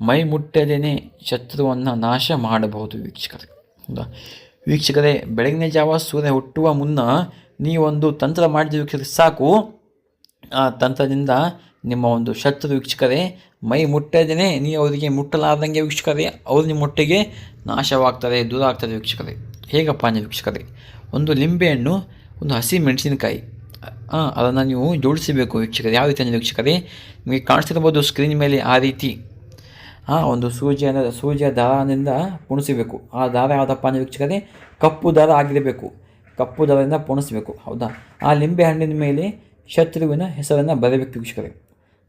ಮೈ ಮುಟ್ಟದೇನೆ ಶತ್ರುವನ್ನು ನಾಶ ಮಾಡಬಹುದು ವೀಕ್ಷಕರೇ. ಹೌದಾ? ವೀಕ್ಷಕರೇ, ಬೆಳಗಿನ ಜಾವ ಸೂರ್ಯ ಹುಟ್ಟುವ ಮುನ್ನ ನೀವೊಂದು ತಂತ್ರ ಮಾಡಿದ ವೀಕ್ಷಕರಿಗೆ ಸಾಕು. ಆ ತಂತ್ರದಿಂದ ನಿಮ್ಮ ಒಂದು ಶತ್ರು ವೀಕ್ಷಕರೇ ಮೈ ಮುಟ್ಟದೇನೆ ನೀವು ಅವರಿಗೆ ಮುಟ್ಟಲಾರ್ದಂಗೆ ವೀಕ್ಷಕರೇ, ಅವ್ರು ನಿಮ್ಮ ಮೊಟ್ಟೆಗೆ ನಾಶವಾಗ್ತಾರೆ ದೂರ ಆಗ್ತಾರೆ ವೀಕ್ಷಕರೇ. ಹೇಗಪ್ಪ ಅಂದರೆ ವೀಕ್ಷಕರೇ, ಒಂದು ಲಿಂಬೆಹಣ್ಣು, ಒಂದು ಹಸಿ ಮೆಣಸಿನಕಾಯಿ ಅದನ್ನು ನೀವು ಜೋಡಿಸಬೇಕು ವೀಕ್ಷಕರೇ. ಯಾವ ರೀತಿ ವೀಕ್ಷಕರೇ, ನಿಮಗೆ ಕಾಣಿಸ್ತಿರ್ಬೋದು ಸ್ಕ್ರೀನ್ ಮೇಲೆ ಆ ರೀತಿ. ಆ, ಒಂದು ಸೂಜಿಯನ್ನು ಸೂಜಿಯ ದಾರದಿಂದ ಪುಣಿಸಬೇಕು. ಆ ದಾರ ಯಾವುದಪ್ಪ ಅಂದರೆ ವೀಕ್ಷಕರೇ? ಕಪ್ಪು ದಾರ ಆಗಿರಬೇಕು. ಕಪ್ಪು ದಾರದಿಂದ ಪುಣಿಸಬೇಕು. ಹೌದಾ? ಆ ಲಿಂಬೆ ಹಣ್ಣಿನ ಮೇಲೆ ಶತ್ರುವಿನ ಹೆಸರನ್ನು ಬರೆಯಬೇಕು ವೀಕ್ಷಕರೇ.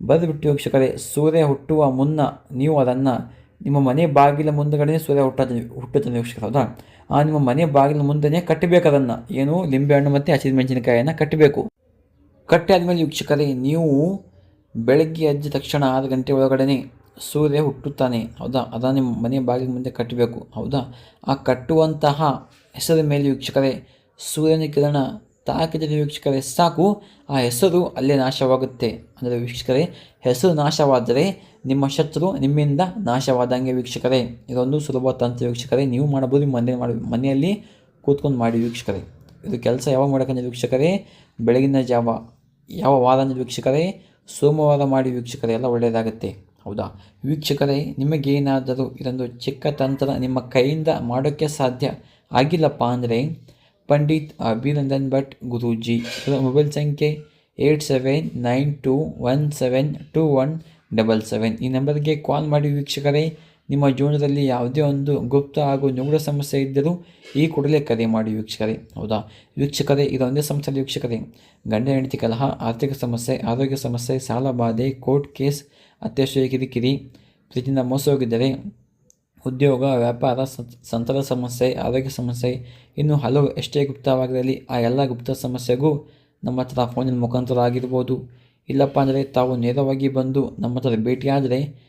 ಬರೆದುಬಿಟ್ಟು ವೀಕ್ಷಕರೇ, ಸೂರ್ಯ ಹುಟ್ಟುವ ಮುನ್ನ ನೀವು ಅದನ್ನು ನಿಮ್ಮ ಮನೆ ಬಾಗಿಲ ಮುಂದಗಡೆ ಸೂರ್ಯ ಹುಟ್ಟ ಹುಟ್ಟುತ್ತಾನೆ ವೀಕ್ಷಕರು, ಹೌದಾ? ಆ ನಿಮ್ಮ ಮನೆ ಬಾಗಿಲ ಮುಂದೆನೇ ಕಟ್ಟಬೇಕು ಅದನ್ನು. ಏನು? ಲಿಂಬೆಹಣ್ಣು ಮತ್ತು ಹಸಿರು ಮೆಣಸಿನಕಾಯಿಯನ್ನು ಕಟ್ಟಬೇಕು. ಕಟ್ಟಿ ಆದಮೇಲೆ ವೀಕ್ಷಕರೇ, ನೀವು ಬೆಳಗ್ಗೆ ಎದ್ದ ತಕ್ಷಣ ಆರು ಗಂಟೆ ಒಳಗಡೆ ಸೂರ್ಯ ಹುಟ್ಟುತ್ತಾನೆ. ಹೌದಾ? ಅದನ್ನು ಮನೆ ಬಾಗಿಲ ಮುಂದೆ ಕಟ್ಟಬೇಕು. ಹೌದಾ? ಆ ಕಟ್ಟುವಂತಹ ಹೆಸರ ಮೇಲೆ ವೀಕ್ಷಕರೇ, ಸೂರ್ಯನ ಕಿರಣ ತಾಕಿದರೆ ವೀಕ್ಷಕರೇ, ಸಾಕು, ಆ ಹೆಸರು ಅಲ್ಲೇ ನಾಶವಾಗುತ್ತೆ. ಅಂದರೆ ವೀಕ್ಷಕರೇ, ಹೆಸರು ನಾಶವಾದರೆ ನಿಮ್ಮ ಶತ್ರು ನಿಮ್ಮಿಂದ ನಾಶವಾದಂಗೆ ವೀಕ್ಷಕರೇ. ಇದೊಂದು ಸುಲಭ ತಂತ್ರ ವೀಕ್ಷಕರೇ. ನೀವು ಮಾಡಬಹುದು ಮನೆ ಮಾಡಿ, ಮನೆಯಲ್ಲಿ ಕೂತ್ಕೊಂಡು ಮಾಡಿ ವೀಕ್ಷಕರೇ. ಇದು ಕೆಲಸ ಯಾವಾಗ ಮಾಡೋಕ್ಕಂದ್ರೆ ವೀಕ್ಷಕರೇ, ಬೆಳಗಿನ ಜಾವ, ಯಾವ ವಾರ ಅಂದರೆ ವೀಕ್ಷಕರೇ, ಸೋಮವಾರ ಮಾಡಿ ವೀಕ್ಷಕರೇ, ಎಲ್ಲ ಒಳ್ಳೆಯದಾಗುತ್ತೆ. ಹೌದಾ? ವೀಕ್ಷಕರೇ, ನಿಮಗೇನಾದರೂ ಇದೊಂದು ಚಿಕ್ಕ ತಂತ್ರ ನಿಮ್ಮ ಕೈಯಿಂದ ಮಾಡೋಕ್ಕೆ ಸಾಧ್ಯ ಆಗಿಲ್ಲಪ್ಪ ಅಂದರೆ ಪಂಡಿತ್ ಅಭಿನಂದನ್ ಭಟ್ ಗುರೂಜಿ. ಮೊಬೈಲ್ ಸಂಖ್ಯೆ eight seven nine two one seven two one double seven. ಈ ನಂಬರ್ಗೆ ಕಾಲ್ ಮಾಡಿ ವೀಕ್ಷಕರೇ ನಿಮ್ಮ ಜೀವನದಲ್ಲಿ ಯಾವುದೇ ಒಂದು ಗುಪ್ತ ಹಾಗೂ ನಿಗೂಢ ಸಮಸ್ಯೆ ಇದ್ದರೂ ಈ ಕೂಡಲೇ ಕರೆ ಮಾಡಿ ವೀಕ್ಷಕರೇ. ಹೌದಾ? ವೀಕ್ಷಕರೇ ಇದೊಂದೇ ಸಮಸ್ಯೆ ವೀಕ್ಷಕರೇ. ಗಂಡ, ಹೆಂಡತಿ, ಕಲಹ, ಆರ್ಥಿಕ ಸಮಸ್ಯೆ, ಆರೋಗ್ಯ ಸಮಸ್ಯೆ, ಸಾಲ ಬಾಧೆ, ಕೋರ್ಟ್ ಕೇಸ್ ಅತ್ಯಾಶಯ ಕಿರಿಕಿರಿ, ಪ್ರೀತಿಯಿಂದ ಮೋಸ ಹೋಗಿದ್ದರೆ ಉದ್ಯೋಗ, ವ್ಯಾಪಾರ ಸಂತರ ಸಮಸ್ಯೆ, ಆರೋಗ್ಯ ಸಮಸ್ಯೆ, ಇನ್ನು ಹಲವು ಎಷ್ಟೇ ಗುಪ್ತವಾಗಿರಲಿ, ಆ ಎಲ್ಲ ಗುಪ್ತ ಸಮಸ್ಯೆಗೂ ನಮ್ಮ ಹತ್ರ ಫೋನಿನ ಮುಖಾಂತರ ಆಗಿರ್ಬೋದು. ಇಲ್ಲಪ್ಪ ಅಂದರೆ ತಾವು ನೇರವಾಗಿ ಬಂದು ನಮ್ಮ ಹತ್ರ ಭೇಟಿಯಾದರೆ